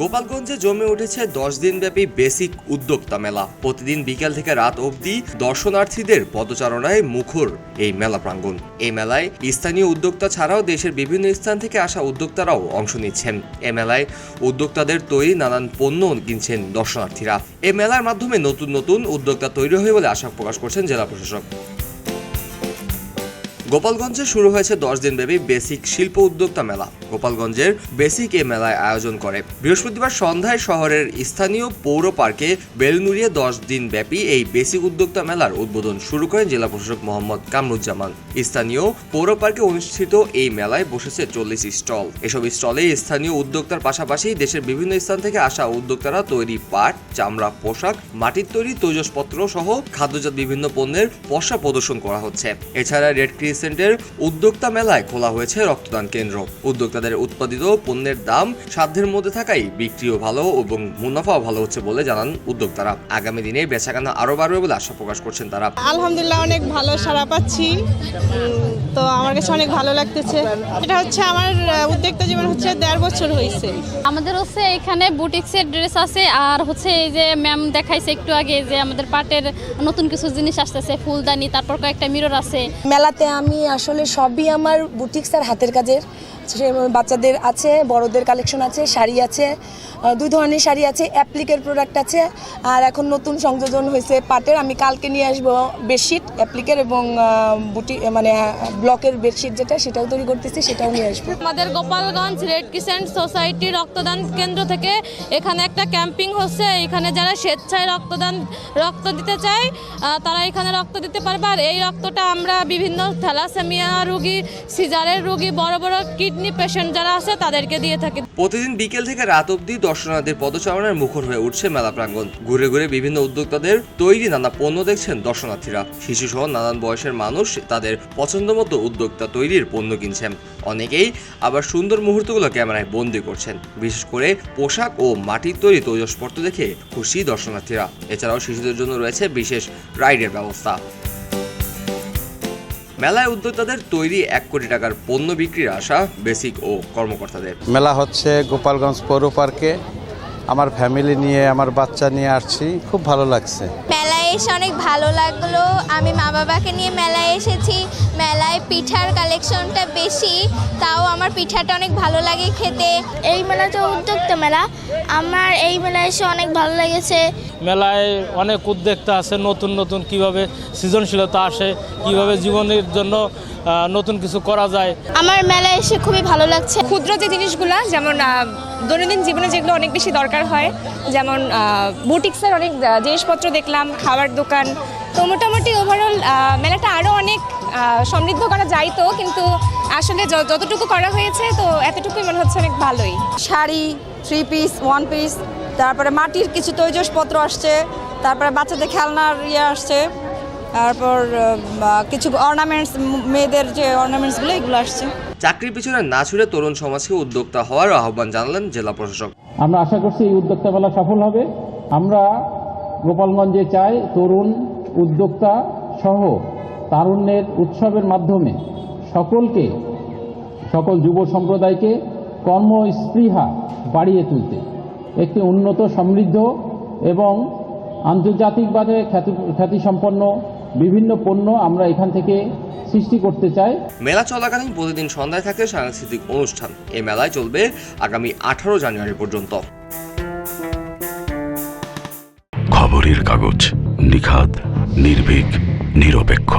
গোপালগঞ্জে জমে উঠেছে দশ দিনব্যাপী বেসিক উদ্যোক্তা মেলা। প্রতিদিন বিকেল থেকে রাত অবধি দর্শনার্থীদের পদচারণায় মুখর এই মেলা প্রাঙ্গণ। এই মেলায় স্থানীয় উদ্যোক্তা ছাড়াও দেশের বিভিন্ন স্থান থেকে আসা উদ্যোক্তারাও অংশ নিচ্ছেন। এ মেলায় উদ্যোক্তাদের তৈরি নানান পণ্য কিনছেন দর্শনার্থীরা। এ মেলার মাধ্যমে নতুন নতুন উদ্যোক্তা তৈরি হয়ে বলে আশা প্রকাশ করছেন জেলা প্রশাসক। গোপালগঞ্জে শুরু হয়েছে দশ দিনব্যাপী বেসিক শিল্প উদ্যোক্তা মেলা। গোপালগঞ্জের বেসিক এ মেলায় আয়োজন করে। বৃহস্পতিবার সন্ধ্যায় শহরের স্থানীয় পৌর পার্কে বেলনুরিয়ে দশ দিন ব্যাপী এই বেসিক উদ্যোক্তা মেলার উদ্বোধন শুরু করেন জেলা প্রশাসক মোহাম্মদ কামরুজ্জামান। স্থানীয় পৌর পার্কে অনুষ্ঠিত এই মেলায় বসেছে চল্লিশ স্টল। এসব স্টলে স্থানীয় উদ্যোক্তার পাশাপাশি দেশের বিভিন্ন স্থান থেকে আসা উদ্যোক্তারা তৈরি পাট, চামড়া, পোশাক, মাটির তৈরি তৈজসপত্র সহ খাদ্যজাত বিভিন্ন পণ্যের পশা প্রদর্শন করা হচ্ছে। এছাড়া রেড ক্রিসেন্টের উদ্যোক্তা মেলায় খোলা হয়েছে রক্তদান কেন্দ্র। উদ্যোক্তাদের উৎপাদিত পণ্যের দাম সাধ্যের মধ্যে থাকায় বিক্রিও ভালো এবং মুনাফাও ভালো হচ্ছে বলে জানান উদ্যোক্তারা। আগামী দিনে বেচাকেনা আরও বাড়বে বলে আশা প্রকাশ করছেন তারা। আলহামদুলিল্লাহ, অনেক ভালো সারা পাচ্ছি। কাছে অনেক ভালো লাগতেছে। এটা হচ্ছে আমার উদ্যোক্তা জীবন হচ্ছে দেড় বছর হয়েছে। আমাদের হচ্ছে এখানে বুটিক্সের ড্রেস আছে আর হচ্ছে এই যে ম্যাম দেখাইছে একটু আগে যে আমাদের পাটের নতুন কিছু জিনিস আসতেছে ফুলদানি তারপর কয়েকটা মিরর আছে। মেলাতে আমি আসলে সবই আমার বুটিক্স আর হাতের কাজের। সে বাচ্চাদের আছে, বড়দের কালেকশন আছে, শাড়ি আছে দুই ধরনের শাড়ি আছে অ্যাপ্লিকের প্রোডাক্ট আছে, আর এখন নতুন সংযোজন হয়েছে পাটের। আমি কালকে নিয়ে আসব বেডশিট অ্যাপ্লিকের এবং বুটি মানে ব্লকের বেডশিট যেটা, সেটাও তৈরি করতেছি, সেটাও নিয়ে আসব। আমাদের গোপালগঞ্জ রেড ক্রিসেন্ট সোসাইটি রক্তদান কেন্দ্র থেকে এখানে একটা ক্যাম্পিং হচ্ছে। এখানে যারা স্বেচ্ছায় রক্তদান, রক্ত দিতে চায় তারা এখানে রক্ত দিতে পারবে। আর এই রক্তটা আমরা বিভিন্ন থ্যালাসেমিয়া রুগী, সিজারের রুগী, বড় বড় কিডনি পেশেন্ট যারা আছে, তাদেরকে দিয়ে থাকি। প্রতিদিন বিকেল থেকে রাত অবধি দর্শনার্থীর পদচারণার মুখর হয়ে উঠছে মেলা প্রাঙ্গণ। ঘুরে ঘুরে বিভিন্ন উদ্যোক্তাদের তৈরি নানা পণ্য দেখছেন দর্শনার্থীরা। শিশু সহ নানান বয়সের মানুষ তাদের পছন্দ মতো উদ্যোক্তা তৈরির পণ্য কিনছেন। অনেকেই আবার সুন্দর মুহূর্তগুলো ক্যামেরায় বন্দি করছেন। বিশেষ করে পোশাক ও মাটির তৈরি তৈজসপত্র দেখে খুশি দর্শনার্থীরা। এছাড়াও শিশুদের জন্য রয়েছে বিশেষ রাইডের ব্যবস্থা। মেলায় উদ্যোক্তাদের তৈরি এক কোটি টাকার পণ্য বিক্রির আশা বেসিক ও কর্মকর্তাদের। মেলা হচ্ছে গোপালগঞ্জ পৌর পার্কে। আমার ফ্যামিলি নিয়ে আমার বাচ্চা নিয়ে আসছি। খুব ভালো লাগছে। মেলায় এসে অনেক ভালো লাগল। আমি মা বাবাকে নিয়ে মেলায় এসেছি। মেলায় পিঠার কালেকশনটা বেশি তাও আমার পিঠাটা অনেক ভালো লাগে খেতে। এই মেলা তো উদ্যোক্তা মেলা। আমার এই মেলায় এসে অনেক ভালো লেগেছে। মেলায় অনেক উদ্যোক্তা আছে নতুন নতুন কীভাবে সৃজনশীলতা আসে কীভাবে জীবনের জন্য নতুন কিছু করা যায়। আমার মেলায় এসে খুবই ভালো লাগছে। ক্ষুদ্র যে জিনিসগুলো যেমন দৈনন্দিন জীবনে যেগুলো অনেক বেশি দরকার হয়, যেমন বুটিক্সের অনেক জিনিসপত্র দেখলাম, খাবার দোকান। তো মোটামুটি ওভারঅল মেলাটা আরও অনেক সমৃদ্ধ করা যাইতো কিন্তু আসলে যতটুকু করা হয়েছে, তো এতটুকুই মনে হচ্ছে অনেক ভালোই। Sari three piece one piece তারপরে মাটির কিছু তৈজসপত্র আসছে, তারপরে বাচ্চাদের খেলনার ইয়ে আসছে। তারপর কিছু অর্নামেন্টস মেয়েদের যে অর্নামেন্টসগুলো এগুলো আসছে। চাকরির পিছনে না ছুড়ে তরুণ সমাজকে উদ্যোক্তা হওয়ার আহ্বান জানালেন জেলা প্রশাসক। আমরা আশা করছি এই উদ্যোক্তা মেলা সফল হবে। আমরা গোপালগঞ্জে চাই তরুণ উদ্যোক্তা সহ তারুণ্যের উৎসবের মাধ্যমে সকলকে সকল যুব সম্প্রদায়কে কর্মস্পৃহা বাড়িয়ে তুলতে একটি উন্নত সমৃদ্ধ এবং আন্তর্জাতিকভাবে খ্যাতি খ্যাতিসম্পন্ন বিভিন্ন পণ্য আমরা এখান থেকে সৃষ্টি করতে চাই। মেলা চলাকালীন প্রতিদিন সন্ধ্যায় থাকে সাংস্কৃতিক অনুষ্ঠান। এই মেলায় চলবে আগামী আঠারো জানুয়ারি পর্যন্ত। খবরের কাগজ নিখাদ নির্ভীক নিরপেক্ষ।